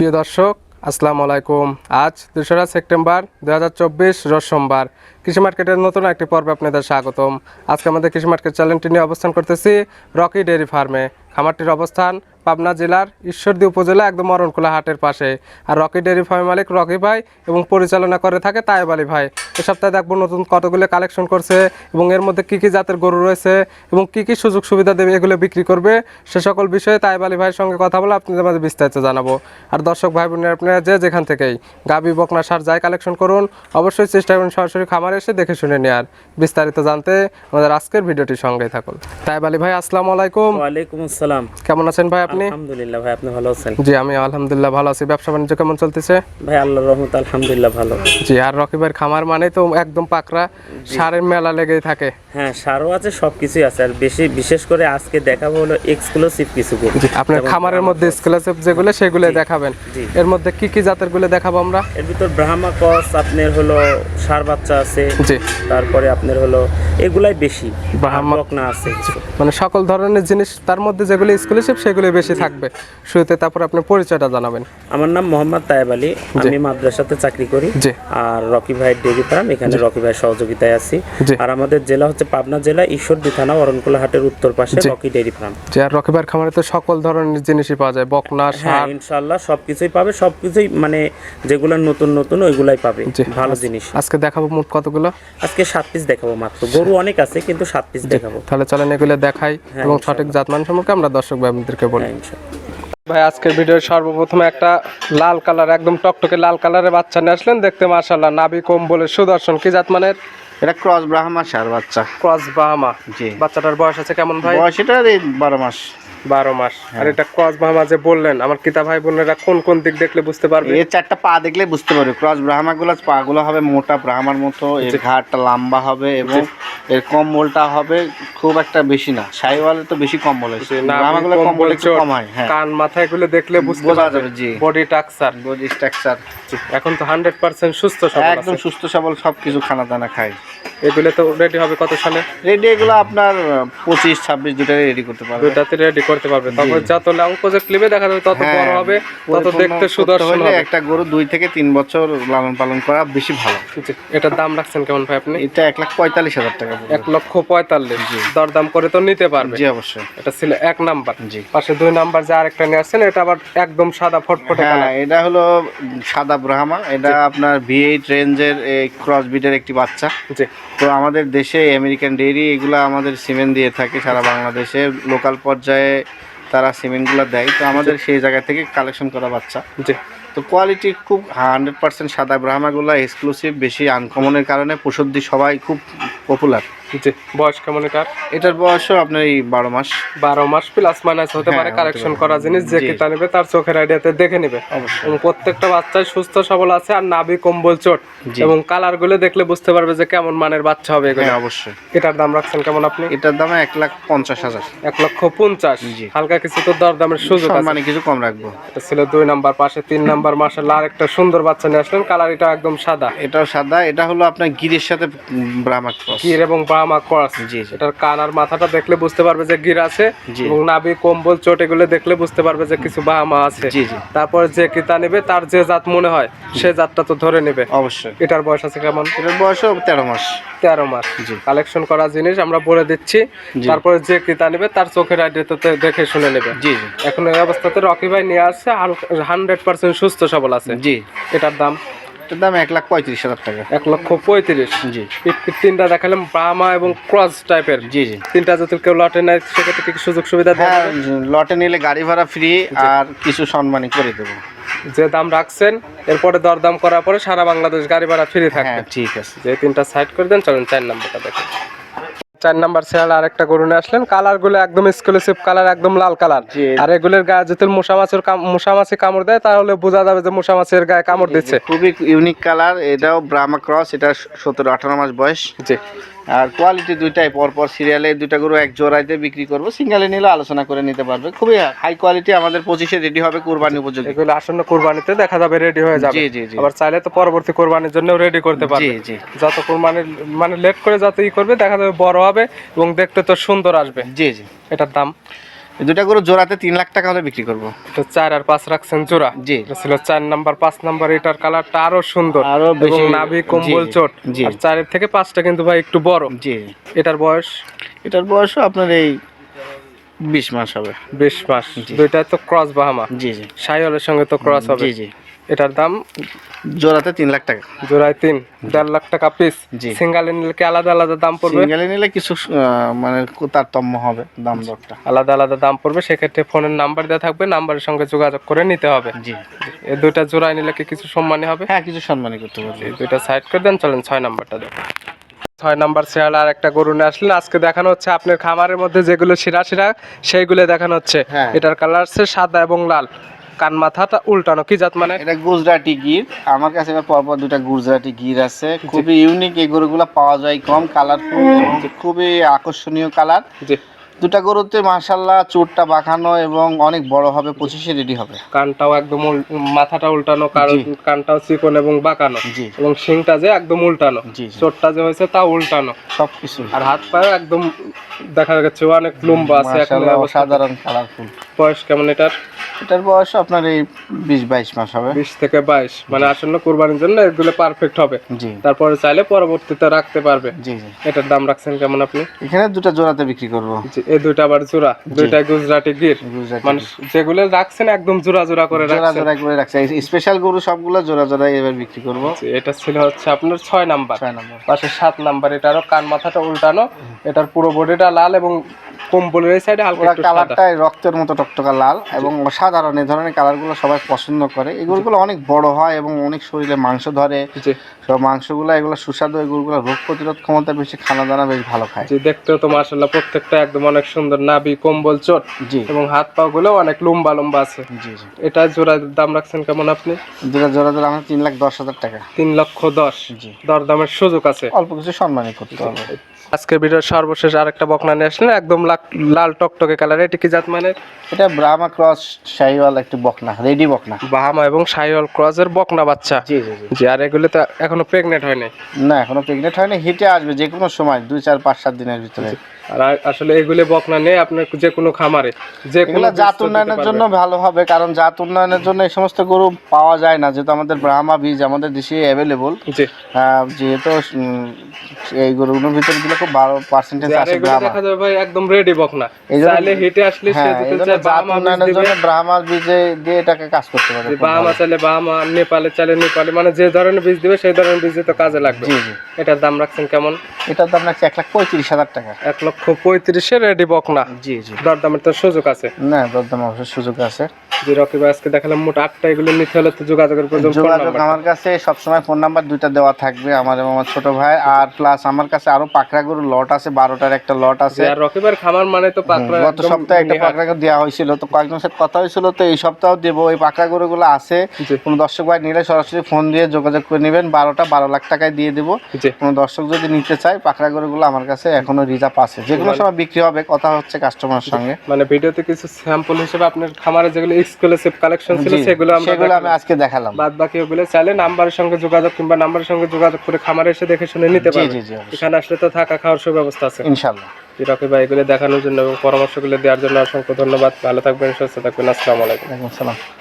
প্রিয় দর্শক, আসসালামু আলাইকুম। আজ দোসরা সেপ্টেম্বর দু হাজার চব্বিশ সোমবার। কৃষি মার্কেটের নতুন একটি পর্বে আপনাদের স্বাগতম। আজকে আমাদের কৃষি মার্কেট চ্যানেলটি নিয়ে অবস্থান করতেছি রকি ডেয়ারি ফার্মে। খামারটির অবস্থান পাবনা জেলার ঈশ্বরদী উপজেলা একদম মরণকুলা হাটের পাশে। আর রকি ডেয়ারি ফার্ম মালিক রকি ভাই এবং পরিচালনা করে থাকে তাইব আলী ভাই। এ সপ্তাহে দেখব নতুন কতগুলো কালেকশন করছে এবং এর মধ্যে কী কী জাতের গরু রয়েছে এবং কী কী সুযোগ সুবিধা দেবে এগুলো বিক্রি করবে। সে সকল বিষয়ে তাইব আলী ভাইয়ের সঙ্গে কথা বলে আপনাদের মাঝে বিস্তারিত জানাব। আর দর্শক ভাই বোনের আপনারা যে যেখান থেকেই গাবি বকনা সার যাই কালেকশন করুন অবশ্যই চেষ্টা করুন সরাসরি খামারে এসে দেখে শুনে নেওয়ার বিস্তারিত জানতে আমাদের আজকের ভিডিওটি সঙ্গেই থাকুন। তাইব আলী ভাই আসসালামু আলাইকুম। ওয়ালাইকুম আসসালাম। কেমন আছেন ভাই আপনি? আলহামদুলিল্লাহ ভাই আপনি ভালো আছেন? জি আমি আলহামদুলিল্লাহ ভালো আছি। ব্যবসা বাণিজ্য কেমন চলতেছে? ভাই আল্লাহর রহমত আলহামদুলিল্লাহ ভালো। জি আর রকিবের খামার মানে তো একদম পাকড়া সারের মেলা লেগেই থাকে। হ্যাঁ সারও আছে আছে। আর বেশি বিশেষ করে আজকে দেখাবো হলো এক্সক্লুসিভ কিছু গরু। আপনার খামারের মধ্যে স্কলারশিপ যেগুলো সেগুলো দেখাবেন। এর মধ্যে কি কি জাতেরগুলো দেখাবো আমরা? এর ভিতর ব্রাহ্মা কস আপনার হলো সার বাচ্চা আছে। জি। তারপরে আপনার হলো এগুলাই বেশি। ব্রাহ্মা- বকনা আছে। মানে সকল ধরনের জিনিস তার মধ্যে যেগুলো স্কলারশিপ সেগুলো বেশি থাকবে। শুরুতে তারপর আপনি পরিচয়টা জানাবেন। আমার নাম মোহাম্মদ তায়েব আলী। আমি মাদ্রাসাতে চাকরি করি। আর রকি ভাইয়ের ডেরি ফার্ম এখানে রকি ভাইয়ের সহযোগিতায় আছি। আর আমাদের জেলা হচ্ছে পাবনা জেলা ঈশ্বরদী থানা অরণকুলা হাটের উত্তর পাশে রকি ডেরি ফার্ম। আর রকিবার খামারে তো সকল ধরনের জিনিসই পাওয়া যায়। বকনা হ্যাঁ সার ইনশাল্লাহ সবকিছুই পাবে। সবকিছুই মানে যেগুলো নতুন নতুন ওইগুলাই পাবে। ভালো জিনিস। আজকে দেখাবো মোট কতগুলো? আজকে সাত পিস দেখাবো মাত্র। গরু অনেক আছে কিন্তু সাত পিস দেখাবো। তাহলে চলেন এগুলো দেখাই এবং সঠিক জাতমান সম্পর্কে আমরা দর্শক ভাইদেরকে বলি। হ্যাঁ। ভাই, আজকের ভিডিওর সর্বপ্রথম একটা লাল কালার, একদম টকটকে লাল কালারের বাচ্চা নিয়ে আসলেন। দেখতে মার্শাল্লাহ নাবি বলে সুদর্শন, কি জাত মানের? এটা ক্রস ব্রাহ্মা সার বাচ্চা। ক্রস বাহামা জি। বাচ্চাটার বয়স আছে কেমন ভাই? বয়স এটা এই বারো মাস। বারো মাস। আর এটা ক্রস বাহামা যে বললেন আমার কিতা ভাই বোনেরা কোন কোন দিক দেখলে বুঝতে পারবে? এর চারটা পা দেখলে বুঝতে পারবে। ক্রস ব্রাহ্মা গুলো পা গুলো হবে মোটা ব্রাহ্মার মতো এর ঘাটটা লম্বা হবে এবং এর কম্বলটা হবে খুব একটা বেশি না। সাইওয়ালে তো বেশি কম্বল হয় ব্রাহ্মা গুলো কম্বল একটু কম হয় হ্যাঁ। কান মাথা এগুলো দেখলে বুঝতে বোঝা পারবে। যাবে জি। বডি টাক্সার বডি স্ট্রাকচার এখন তো হান্ড্রেড পার্সেন্ট সুস্থ সবল একদম সুস্থ সবল সব কিছু খানা দানা খায়। এগুলো তো রেডি হবে কত সালে? রেডি এগুলো আপনার পঁচিশ ছাব্বিশ রেডি করতে পারবে। দুটাতে রেডি করতে পারবে তারপর যত নেবে দেখা যাবে তত হ্যাঁ, বড় হবে তত দেখতে সুদর্শন হবে। একটা গরু দুই থেকে তিন বছর লালন পালন করা বেশি ভালো। এটার দাম রাখছেন কেমন ভাই আপনি? এটা এক লাখ পঁয়তাল্লিশ হাজার টাকা এক লক্ষ পঁয়তাল্লিশ। দরদাম করে তো নিতে পারবে। জি অবশ্যই। এটা ছিল এক নাম্বার। জি। পাশে দুই নাম্বার যে আরেকটা নিয়ে আসছেন এটা আবার একদম সাদা ফটফটে হ্যাঁ এটা হলো সাদা ব্রাহ্মা। এটা আপনার ভি এইট রেঞ্জের ক্রস বিটের একটি বাচ্চা। জি তো আমাদের দেশে আমেরিকান ডেয়ারি এগুলো আমাদের সিমেন্ট দিয়ে থাকে সারা বাংলাদেশে। লোকাল পর্যায়ে তারা সিমেন্টগুলো দেয়। তো আমাদের সেই জায়গা থেকে কালেকশন করা বাচ্চা। জি। তো কোয়ালিটি খুব হান্ড্রেড পার্সেন্ট সাদা ব্রাহ্মাগুলো এক্সক্লুসিভ বেশি আনকমনের কারণে প্রসদ্ধি সবাই খুব পপুলার জি বয়স কেমন এটার? এটার বয়সও আপনার এই বারো মাস। বারো মাস প্লাস মাইনাস হতে হ্যাঁ, পারে কালেকশন পারে। করা জিনিস যে। নেবে তার চোখের আইডিয়াতে দেখে নেবে। এবং প্রত্যেকটা বাচ্চাই সুস্থ সবল আছে আর নাভি কম্বল চোট। এবং কালারগুলো দেখলে বুঝতে পারবে যে কেমন মানের বাচ্চা হবে এগুলো। হ্যাঁ অবশ্যই। এটার দাম রাখছেন কেমন আপনি? এটার দাম এক লাখ পঞ্চাশ হাজার। এক লক্ষ পঞ্চাশ। হালকা কিছু তো দরদামের সুযোগ মানে কিছু কম রাখব। এটা ছিল দুই নাম্বার পাশে তিন নাম্বার মাসে লাল একটা সুন্দর বাচ্চা নিয়ে আসলেন। কালার এটা একদম সাদা। এটাও সাদা এটা হলো আপনার গিরের সাথে ব্রাহ্মা গির এবং এটার কান আর মাথাটা দেখলে বুঝতে পারবে যে গির আছে এবং নাভি কম্বল চোট এগুলো দেখলে বুঝতে পারবে যে কিছু বাহামা আছে। জি জি। তারপর যে কিতা নেবে তার যে জাত মনে হয় সে জাতটা তো ধরে নেবে। অবশ্যই। এটার বয়স আছে কেমন? এটার বয়সও তেরো মাস। তেরো মাস। জি। কালেকশন করা জিনিস আমরা বলে দিচ্ছি। তারপরে যে কিতা নেবে তার চোখের আইডিয়াতে দেখে শুনে নেবে। জি জি। এখন এই অবস্থাতে রকি ভাই নিয়ে আসছে হান্ড্রেড পার্সেন্ট সুস্থ সবল আছে। জি। এটার দাম? এটার দাম এক লাখ পঁয়ত্রিশ হাজার টাকা। এক লক্ষ পঁয়ত্রিশ জি। তিনটা দেখালাম ব্রাহ্মা এবং ক্রস টাইপের। জি জি। তিনটা যদি কেউ লটে নেয় সেক্ষেত্রে কি সুযোগ সুবিধা হ্যাঁ লটে নিলে গাড়ি ভাড়া ফ্রি আর কিছু সম্মানই করে দেবো। যে দাম রাখছেন এরপরে দরদাম করার পরে সারা বাংলাদেশ গাড়ি ভাড়া ফ্রি থাকবে। হ্যাঁ ঠিক আছে। যে তিনটা সাইড করে দেন চলেন চার নাম্বারটা দেখেন। চার নাম্বার সেরাল আর একটা গরু নিয়ে আসলেন। কালারগুলো একদম এক্সক্লুসিভ কালার একদম লাল কালার। আর এগুলোর গায়ে যদি মশা মাছের মশা মাছি কামড় দেয় তাহলে বোঝা যাবে যে মশা মাছের গায়ে কামড় দিচ্ছে। খুবই ইউনিক কালার এটাও ব্রাহ্মা ক্রস এটা সতেরো আঠারো মাস বয়স। জি। আর কোয়ালিটি দুইটাই পরপর সিরিয়ালে দুইটা গরু এক জোড়াইতে বিক্রি করব সিঙ্গেলে নিলে আলোচনা করে নিতে পারবে। খুবই হাই কোয়ালিটি আমাদের পঁচিশে রেডি হবে কোরবানি উপযোগী। এগুলো আসন্ন কোরবানিতে দেখা যাবে রেডি হয়ে যাবে। জি, জি, জি। আবার চাইলে তো পরবর্তী কোরবানির জন্য রেডি করতে পারবে। জি যত কোরবানি মানে লেট করে যত ই করবে দেখা যাবে বড় হবে এবং দেখতে তো সুন্দর আসবে। জি জি। এটার দাম? দুটা গরু জোড়াতে তিন লাখ টাকা হলে বিক্রি করব। চার আর পাঁচ রাখছেন জোড়া? জি। এটা ছিল চার নাম্বার পাঁচ নাম্বার এটার কালারটা আরও সুন্দর। আরও বেশি নাভি কম্বল চোট। জি। আর চারের থেকে পাঁচটা কিন্তু ভাই একটু বড়। জি। এটার বয়স? এটার বয়সও আপনার এই বিশ মাস হবে। বিশ মাস। জি। দুইটা তো ক্রস বাহামা। জি জি। সাইওয়ালের সঙ্গে তো ক্রস হবে। জি জি। এটার দাম? জোড়াতে তিন লাখ টাকা। জোড়ায় তিন দেড় লাখ টাকা পিস জি। সিঙ্গালে নিলে কি আলাদা আলাদা দাম পড়বে? সিঙ্গেলে নিলে কিছু মানে তারতম্য হবে দাম দরটা। আলাদা আলাদা দাম পড়বে সেক্ষেত্রে ফোনের নাম্বার দেওয়া থাকবে নাম্বারের সঙ্গে যোগাযোগ করে নিতে হবে। জি। এই দুইটা জোড়ায় নিলে কি কিছু সম্মানী হবে? হ্যাঁ কিছু সম্মানই করতে পারবে এই দুইটা সাইড করে দেন চলেন ছয় নাম্বারটা দেখো। ছয় নাম্বার সিরিয়াল আর একটা গরু নিয়ে আসলেন। আজকে দেখানো হচ্ছে আপনার খামারের মধ্যে যেগুলো শিরা শিরা সেইগুলো দেখানো হচ্ছে। হ্যাঁ। এটার কালার হচ্ছে সাদা এবং লাল। কান মাথাটা উল্টানো কি জাত মানে? এটা গুজরাটি গির। আমার কাছে এবার পরপর দুটা গুজরাটি গির আছে। খুবই ইউনিক এই গরুগুলো পাওয়া যায় কম কালারফুল খুবই আকর্ষণীয় কালার দুটা গরুতে মাশাল্লাহ চোরটা বাঁকানো এবং অনেক বড় হবে পঁচিশে রেডি হবে। কানটাও একদম মাথাটা উল্টানো কারণ কানটাও চিকন এবং বাঁকানো। জি। এবং শিংটা যে একদম উল্টানো। জি, জি। যে হয়েছে তা উল্টানো। সব কিছু আর হাত পায়ে একদম দেখা যাচ্ছে অনেক লম্বা আছে এখন মাশাল্লাহ অবস্থা- সাধারণ কালারফুল বয়স কেমন এটার? এটার বয়স আপনার এই বিশ বাইশ মাস হবে। বিশ থেকে বাইশ মানে আসন্ন কোরবানির জন্য এগুলো পারফেক্ট হবে। জি। তারপরে চাইলে পরবর্তীতে রাখতে পারবে। জি জি। এটার দাম রাখছেন কেমন আপনি? এখানে দুটা জোড়াতে বিক্রি করব। জি, এই দুইটা আবার জোড়া। দুইটা গুজরাটি গির। মানে যেগুলো রাখছেন একদম জোড়া জোড়া করে জোড়া জোড়া করে রাখছে স্পেশাল গরু সবগুলো জোড়া জোড়া এবার বিক্রি করব। এটা ছিল হচ্ছে আপনার ছয় নাম্বার। ছয় নাম্বার। পাশে সাত নাম্বার। এটারও কান মাথাটা উল্টানো। এটার পুরো বডিটা লাল এবং কম্বলের এই সাইডে হালকা একটু কালারটা রক্তের মতো টকটকা লাল এবং অসাধারণ এই ধরনের কালারগুলো সবাই পছন্দ করে। এগুলোগুলো অনেক বড় হয় এবং অনেক শরীরে মাংস ধরে। সব মাংসগুলো এগুলো সুস্বাদু এগুলোগুলো রোগ প্রতিরোধ ক্ষমতা বেশি খানা দানা বেশ ভালো খায়। জি দেখতেও তো মাশাল্লাহ প্রত্যেকটা একদম অনেক সুন্দর নাভি কম্বল চোট জি। এবং হাত পা গুলো অনেক লম্বা লম্বা আছে। জি জি। এটা জোড়া দাম রাখছেন কেমন আপনি? দুটা জোড়া জোড়া আমার তিন লাখ দশ হাজার টাকা। তিন লক্ষ দশ। জি। দরদামের সুযোগ আছে। অল্প কিছু সম্মানই করতে হবে। আজকে ভিডিওর সর্বশেষ আরেকটা বকনা নিয়ে আসলেন একদম লাক- লাল টকটকে কালার এটা কি জাত মানে? এটা ব্রাহ্মা ক্রস শাহিওয়াল একটি বকনা রেডি বকনা। বাহামা এবং শাইওয়াল ক্রস এর বকনা বাচ্চা। জি জি জি। জি আর এগুলো তো এখনও প্রেগনেন্ট হয়নি। না এখনও প্রেগনেন্ট হয়নি হিটে আসবে যে কোনো সময় দুই চার পাঁচ সাত দিনের ভিতরে। আর আসলে এগুলো বকনা নেই আপনার যে কোনো খামারে যে কোনো জাত উন্নয়নের জন্য ভালো হবে কারণ জাত উন্নয়নের জন্য এই সমস্ত গরু পাওয়া যায় না যেহেতু আমাদের ব্রাহ্মা বীজ আমাদের দেশে অ্যাভেলেবল যেহেতু এই গরুগুলোর ভিতরে খুব পার্সেন্টেজ এগুলো ব্রাহ্মা। দেখা যাবে ভাই একদম রেডি বকনা। চাইলে হিটে আসলে সে হ্যাঁ জাত উন্নয়নের জন্য বীজে দিয়ে এটাকে কাজ করতে পারে যে বাহামা চাইলে নেপালে চাইলে নেপালে মানে যে ধরনের বীজ দিবে সেই ধরনের বীজ তো কাজে লাগবে। এটার দাম রাখছেন কেমন? এটার দাম রাখছে এক লাখ পঁয়ত্রিশ হাজার টাকা। এক লক্ষ পঁয়ত্রিশে রেডি বকনা। জি জি। দরদামের তো সুযোগ আছে। না দরদাম অবশ্যই সুযোগ আছে। যে রকি ভাই আজকে দেখালাম মোট আটটা এগুলো নিতে হলে তো যোগাযোগের প্রয়োজন যোগাযোগ আমার কাছে সবসময় ফোন নাম্বার দুইটা দেওয়া থাকবে আমার এবং আমার ছোট ভাই। আর প্লাস আমার কাছে আরও পাকড়া গরুর লট আছে বারোটার একটা লট আছে। আর রকি ভাইয়ের খামার মানে তো পাকড়া গত সপ্তাহে একটা। পাকড়া গরু দেওয়া হয়েছিল তো কয়েকজনের সাথে কথা হয়েছিল তো এই সপ্তাহ দেবো ওই পাকড়া গরুগুলো আছে। জি। কোনো দর্শক ভাই নিলে সরাসরি ফোন দিয়ে যোগাযোগ করে নেবেন বারোটা বারো লাখ টাকায় দিয়ে দেবো। কোনো দর্শক যদি নিতে চায় পাকড়া গরুগুলো আমার কাছে এখনও রিজার্ভ আছে। যে কোনো সময় বিক্রি হবে কথা হচ্ছে কাস্টমারের সঙ্গে। মানে ভিডিওতে কিছু স্যাম্পল হিসেবে আপনার খামারে যেগুলো এক্সক্লুসিভ কালেকশন ছিল সেগুলো আমরা সেগুলো আমি আজকে দেখালাম। বাদ বাকি ওগুলো চাইলে নাম্বারের সঙ্গে যোগাযোগ কিংবা নাম্বারের সঙ্গে যোগাযোগ করে খামারে এসে দেখে শুনে নিতে জি এখানে আসলে তো থাকা খাওয়ার সুব্যবস্থা আছে। ইনশাল্লাহ জি, রকি ভাই এগুলো দেখানোর জন্য এবং পরামর্শগুলো দেওয়ার জন্য অসংখ্য ধন্যবাদ। ভালো থাকবেন সুস্থ থাকবেন। আসসালামু আলাইকুম। ওয়ালাইকুম আসসালাম।